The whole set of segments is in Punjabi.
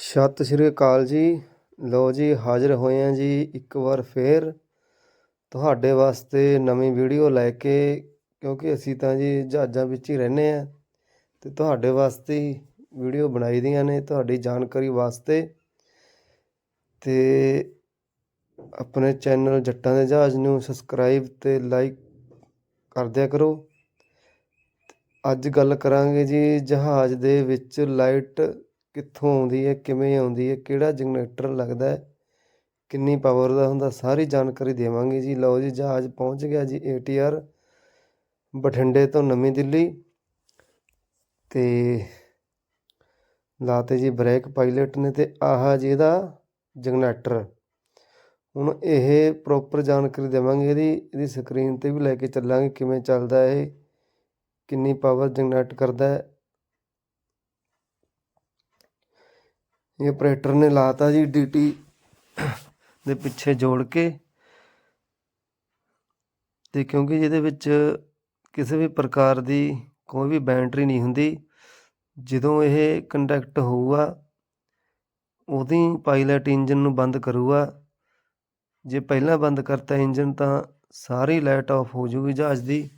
ਸਤਿ ਸ਼੍ਰੀ ਅਕਾਲ ਜੀ। ਲਓ ਜੀ, ਹਾਜ਼ਰ ਹੋਏ ਹਾਂ ਜੀ ਇੱਕ ਵਾਰ ਫੇਰ। ਤੁਹਾਡੇ ਵਾਸਤੇ ਨਵੀਂ ਵੀਡੀਓ ਲੈ ਕੇ, ਕਿਉਂਕਿ ਅਸੀਂ ਤਾਂ ਜੀ ਜਹਾਜ਼ਾਂ ਵਿੱਚ ਹੀ ਰਹਿੰਦੇ ਆ ਤੇ ਤੁਹਾਡੇ ਵਾਸਤੇ ਵੀਡੀਓ ਬਣਾਈ ਦੀਆਂ ਨੇ ਤੁਹਾਡੀ ਜਾਣਕਾਰੀ ਵਾਸਤੇ। ਤੇ ਆਪਣੇ ਚੈਨਲ ਜੱਟਾਂ ਦੇ ਜਹਾਜ਼ ਨੂੰ ਸਬਸਕ੍ਰਾਈਬ ਤੇ ਲਾਈਕ ਕਰ। ਦਿਆ ਕਰੋ ਅੱਜ ਗੱਲ ਕਰਾਂਗੇ ਜੀ ਜਹਾਜ਼ ਦੇ ਵਿੱਚ ਲਾਈਟ ਕਿੱਥੋਂ ਆਉਂਦੀ ਹੈ, ਕਿਵੇਂ ਆਉਂਦੀ ਹੈ, ਕਿਹੜਾ ਜਨਰੇਟਰ ਲੱਗਦਾ ਕਿੰਨੀ ਪਾਵਰ ਦਾ ਹੁੰਦਾ, ਸਾਰੀ ਜਾਣਕਾਰੀ ਦੇਵਾਂਗੇ ਜੀ। ਲਓ ਜੀ, ਜਹਾਜ਼ ਪਹੁੰਚ ਗਿਆ ਜੀ ਏਟੀਆਰ ਬਠਿੰਡੇ ਤੋਂ ਨਵੀਂ ਦਿੱਲੀ ਤੇ ਲਾਤੇ ਜੀ ਬ੍ਰੇਕ ਪਾਇਲਟ ਨੇ ਤੇ ਆਹਾ ਜੀ ਇਹਦਾ ਜਨਰੇਟਰ। ਹੁਣ ਇਹ ਪ੍ਰੋਪਰ ਜਾਣਕਾਰੀ ਦੇਵਾਂਗੇ ਇਹਦੀ ਇਹਦੀ ਸਕਰੀਨ ਤੇ ਵੀ ਲੈ ਕੇ ਚੱਲਾਂਗੇ, ਕਿਵੇਂ ਚੱਲਦਾ ਇਹ, ਕਿੰਨੀ ਪਾਵਰ ਜਨਰੇਟ ਕਰਦਾ ਹੈ ਇਹ ਆਪਰੇਟਰ ਨੇ ਲਾਤਾ ਜੀ ਡੀਟੀ ਦੇ ਪਿੱਛੇ ਜੋੜ ਕੇ। ਤੇ ਕਿਉਂਕਿ ਇਹਦੇ ਵਿੱਚ ਕਿਸੇ ਵੀ ਪ੍ਰਕਾਰ ਦੀ ਕੋਈ ਵੀ ਬੈਟਰੀ ਨਹੀਂ ਹੁੰਦੀ, ਜਦੋਂ ਇਹ ਕੰਡਕਟ ਹੋਊਗਾ, ਉਹਦੀ ਪਾਇਲਟ ਇੰਜਨ ਨੂੰ ਬੰਦ ਕਰੂਗਾ। ਜੇ ਪਹਿਲਾਂ ਬੰਦ ਕਰਤਾ ਇੰਜਨ ਤਾਂ ਸਾਰੀ ਲਾਈਟ ਆਫ ਹੋ ਜੂਗੀ ਜਹਾਜ਼ ਦੀ।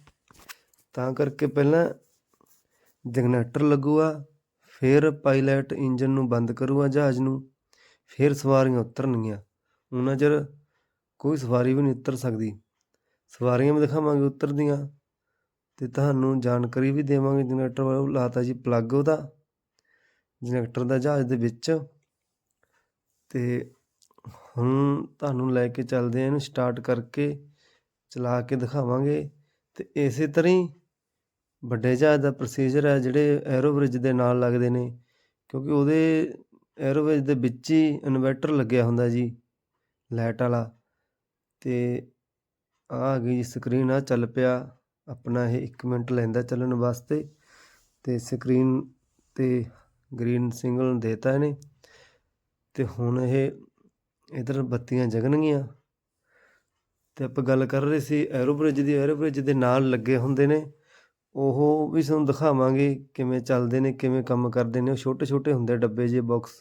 ਤਾਂ ਕਰਕੇ ਪਹਿਲਾਂ ਜਨਰੇਟਰ ਲੱਗੂਗਾ। ਫਿਰ ਪਾਇਲਟ ਇੰਜਨ ਨੂੰ ਬੰਦ ਕਰੂਗਾ ਜਹਾਜ਼ ਨੂੰ, ਫਿਰ ਸਵਾਰੀਆਂ ਉਤਰਨਗੀਆਂ। ਉਹਨਾਂ ਚਿਰ ਕੋਈ ਸਵਾਰੀ ਵੀ ਨਹੀਂ ਉਤਰ ਸਕਦੀ। ਸਵਾਰੀਆਂ ਵੀ ਦਿਖਾਵਾਂਗੇ ਉਤਰਦੀਆਂ ਤੇ ਤੁਹਾਨੂੰ ਜਾਣਕਾਰੀ ਵੀ ਦੇਵਾਂਗੇ ਜਨਰੇਟਰ ਵਾਲਾ ਲਾਤਾ ਜੀ ਪਲੱਗ ਉਹਦਾ, ਜਨਰੇਟਰ ਦਾ ਜਹਾਜ਼ ਦੇ ਵਿੱਚ। ਤੇ ਹੁਣ ਤੁਹਾਨੂੰ ਲੈ ਕੇ ਚੱਲਦੇ ਆ ਇਹਨੂੰ ਸਟਾਰਟ ਕਰਕੇ, ਚਲਾ ਕੇ ਦਿਖਾਵਾਂਗੇ। ਤੇ ਇਸੇ ਤਰ੍ਹਾਂ ਹੀ ਵੱਡੇ ਜਹਾਜ਼ ਦਾ ਪ੍ਰੋਸੀਜਰ ਹੈ, ਜਿਹੜੇ ਐਰੋਬ੍ਰਿਜ ਦੇ ਨਾਲ ਲੱਗਦੇ ਨੇ, ਕਿਉਂਕਿ ਉਹਦੇ ਐਰੋਬ੍ਰਿਜ ਦੇ ਵਿੱਚ ਹੀ ਇਨਵਰਟਰ ਲੱਗਿਆ ਹੁੰਦਾ ਜੀ, ਲਾਈਟ ਵਾਲਾ। ਤੇ ਆ ਗਈ ਜੀ ਸਕਰੀਨ ਆ ਚੱਲ ਪਿਆ, ਆਪਣਾ ਇਹ 1 ਮਿੰਟ ਲੈਂਦਾ ਚੱਲਣ ਵਾਸਤੇ। ਤੇ ਸਕਰੀਨ ਤੇ ਗ੍ਰੀਨ ਸਿਗਨਲ ਦੇਤਾ ਇਹਨੇ। ਤੇ ਹੁਣ ਇਹ ਇਧਰ ਬੱਤੀਆਂ ਜਗਣਗੀਆਂ। ਤੇ ਆਪਾਂ ਗੱਲ ਕਰ ਰਹੇ ਸੀ ਐਰੋਬ੍ਰਿਜ ਦੀ ਐਰੋ ਦੇ ਨਾਲ ਲੱਗੇ ਹੁੰਦੇ ਨੇ। ਉਹ ਵੀ ਤੁਹਾਨੂੰ ਦਿਖਾਵਾਂਗੇ ਕਿਵੇਂ ਚੱਲਦੇ ਨੇ, ਕਿਵੇਂ ਕੰਮ ਕਰਦੇ ਨੇ। ਉਹ ਛੋਟੇ ਛੋਟੇ ਹੁੰਦੇ ਡੱਬੇ ਜੇ ਬਾਕਸ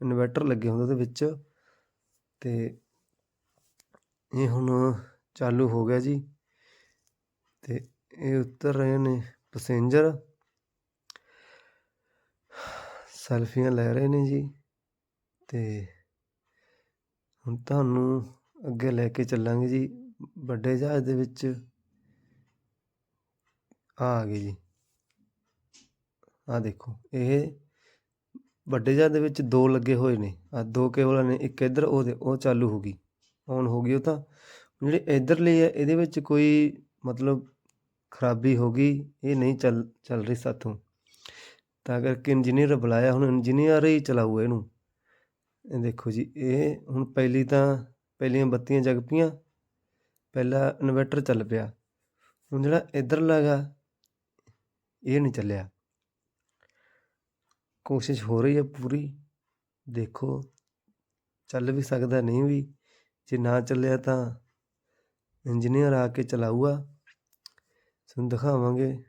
ਇਨਵਰਟਰ ਲੱਗੇ ਹੁੰਦੇ ਉਹਦੇ ਵਿੱਚ। ਤੇ ਇਹ ਹੁਣ ਚਾਲੂ ਹੋ ਗਿਆ ਜੀ। ਤੇ ਇਹ ਉਤਰ ਰਹੇ ਨੇ ਪੈਸੇਂਜਰ ਸੈਲਫੀਆਂ ਲੈ ਰਹੇ ਨੇ ਜੀ। ਤੇ ਹੁਣ ਤੁਹਾਨੂੰ ਅੱਗੇ ਲੈ ਕੇ ਚੱਲਾਂਗੇ ਜੀ ਵੱਡੇ ਜਹਾਜ਼ ਦੇ ਵਿੱਚ। ਆ ਆ ਗਈ ਜੀ। ਆ ਦੇਖੋ, ਇਹ ਵੱਡੇ ਜਹਾਜ਼ ਦੇ ਵਿੱਚ ਦੋ ਲੱਗੇ ਹੋਏ ਨੇ। ਆ ਦੋ ਕੇਬਲਾਂ ਨੇ, ਇੱਕ ਇੱਧਰ, ਉਹ ਦੇ- ਉਹ ਚਾਲੂ ਹੋ ਗਈ। ਔਨ ਹੋ ਗਈ ਉਹ ਤਾਂ। ਜਿਹੜੇ ਇੱਧਰਲੇ ਹੈ, ਇਹਦੇ ਵਿੱਚ ਕੋਈ ਮਤਲਬ ਖਰਾਬੀ ਹੋ ਗਈ, ਇਹ ਨਹੀਂ ਚੱਲ ਚੱਲ ਰਹੀ ਸਾਥੋਂ। ਤਾਂ ਕਰਕੇ ਇੰਜੀਨੀਅਰ ਬੁਲਾਇਆ, ਹੁਣ ਇੰਜੀਨੀਅਰ ਹੀ ਚਲਾਊ ਇਹਨੂੰ। ਇਹ ਦੇਖੋ ਜੀ, ਇਹ ਹੁਣ ਪਹਿਲੀ ਤਾਂ, ਪਹਿਲੀਆਂ ਬੱਤੀਆਂ ਜਗ ਪਈਆਂ। ਪਹਿਲਾ ਇਨਵਰਟਰ ਚੱਲ ਪਿਆ। ਹੁਣ ਜਿਹੜਾ ਇੱਧਰ ਲਗਾ ਇਹ ਨਹੀਂ ਚੱਲਿਆ। ਕੋਸ਼ਿਸ਼ ਹੋ ਰਹੀ ਹੈ ਪੂਰੀ। ਦੇਖੋ, ਚੱਲ ਵੀ ਸਕਦਾ, ਨਹੀਂ ਵੀ। ਜੇ ਨਾ ਚੱਲਿਆ ਤਾਂ ਇੰਜੀਨੀਅਰ ਆ ਕੇ ਚਲਾਊਗਾ। ਤੁਹਾਨੂੰ ਦਿਖਾਵਾਂਗੇ।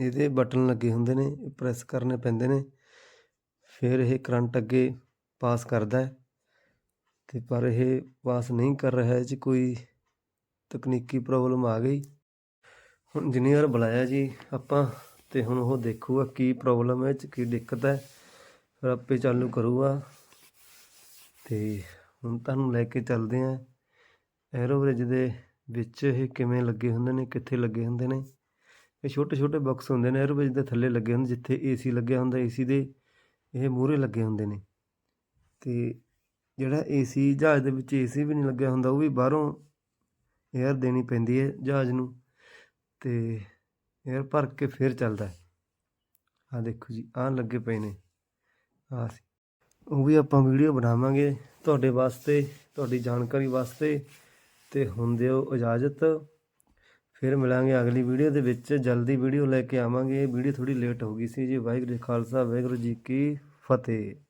ਇਹਦੇ ਬਟਨ ਲੱਗੇ ਹੁੰਦੇ ਨੇ ਪ੍ਰੈਸ ਕਰਨੇ ਪੈਂਦੇ ਨੇ। ਫਿਰ ਇਹ ਕਰੰਟ ਅੱਗੇ ਪਾਸ ਕਰਦਾ ਹੈ। ਤੇ ਪਰ ਇਹ ਪਾਸ ਨਹੀਂ ਕਰ ਰਿਹਾ ਇਹ 'ਚ ਕੋਈ। ਤਕਨੀਕੀ ਪ੍ਰੋਬਲਮ ਆ ਗਈ। ਹੁਣ ਇੰਜੀਨੀਅਰ ਬੁਲਾਇਆ ਜੀ ਆਪਾਂ ਤੇ ਹੁਣ ਉਹ ਦੇਖੂਗਾ ਕੀ ਪ੍ਰੋਬਲਮ ਹੈ 'ਚ ਕੀ ਦਿੱਕਤ ਹੈ। ਫਿਰ ਆਪੇ ਚਾਲੂ ਕਰੂਗਾ। ਤੇ ਹੁਣ ਤੁਹਾਨੂੰ ਲੈ ਕੇ ਚੱਲਦੇ ਆਂ ਐਰੋ ਦੇ ਵਿੱਚ ਇਹ ਕਿਵੇਂ ਲੱਗੇ ਹੁੰਦੇ ਨੇ, ਕਿੱਥੇ ਲੱਗੇ ਹੁੰਦੇ ਨੇ। ਇਹ ਛੋਟੇ ਛੋਟੇ ਬਾਕਸ ਹੁੰਦੇ ਨੇ ਐਰੋ ਦੇ ਥੱਲੇ ਲੱਗੇ ਹੁੰਦੇ ਜਿੱਥੇ ਏਸੀ ਲੱਗਿਆ ਹੁੰਦਾ ਏਸੀ ਦੇ ਇਹ ਮੂਹਰੇ ਲੱਗੇ ਹੁੰਦੇ ਨੇ। ਤੇ ਜਿਹੜਾ ਏਸੀ ਜਹਾਜ਼ ਦੇ ਵਿੱਚ ਏਸੀ ਵੀ ਨਹੀਂ ਲੱਗਿਆ ਹੁੰਦਾ, ਉਹ ਵੀ ਬਾਹਰੋਂ 에ਅਰ ਦੇਣੀ ਪੈਂਦੀ ਹੈ ਜਹਾਜ਼ ਨੂੰ ਤੇ 에ਅਰ ਭਰ ਕੇ ਫਿਰ ਚੱਲਦਾ ਆ ਦੇਖੋ ਜੀ, ਆਹ ਲੱਗੇ ਪਏ ਨੇ। ਆ ਉਹ ਵੀ ਆਪਾਂ ਵੀਡੀਓ ਬਣਾਵਾਂਗੇ ਤੁਹਾਡੇ ਵਾਸਤੇ, ਤੁਹਾਡੀ ਜਾਣਕਾਰੀ ਵਾਸਤੇ ਤੇ ਹੁਣ ਦਿਓ ਇਜਾਜ਼ਤ। ਫਿਰ ਮਿਲਾਂਗੇ ਅਗਲੀ ਵੀਡੀਓ ਦੇ ਵਿੱਚ। ਜਲਦੀ ਵੀਡੀਓ ਲੈ ਕੇ ਆਵਾਂਗੇ। ਵੀਡੀਓ ਥੋੜੀ ਲੇਟ ਹੋ ਗਈ ਸੀ ਜੀ। ਵਾਹਿਗੁਰੂ ਜੀ ਖਾਲਸਾ, ਵਾਹਿਗੁਰੂ ਜੀ ਕੀ ਫਤਿਹ।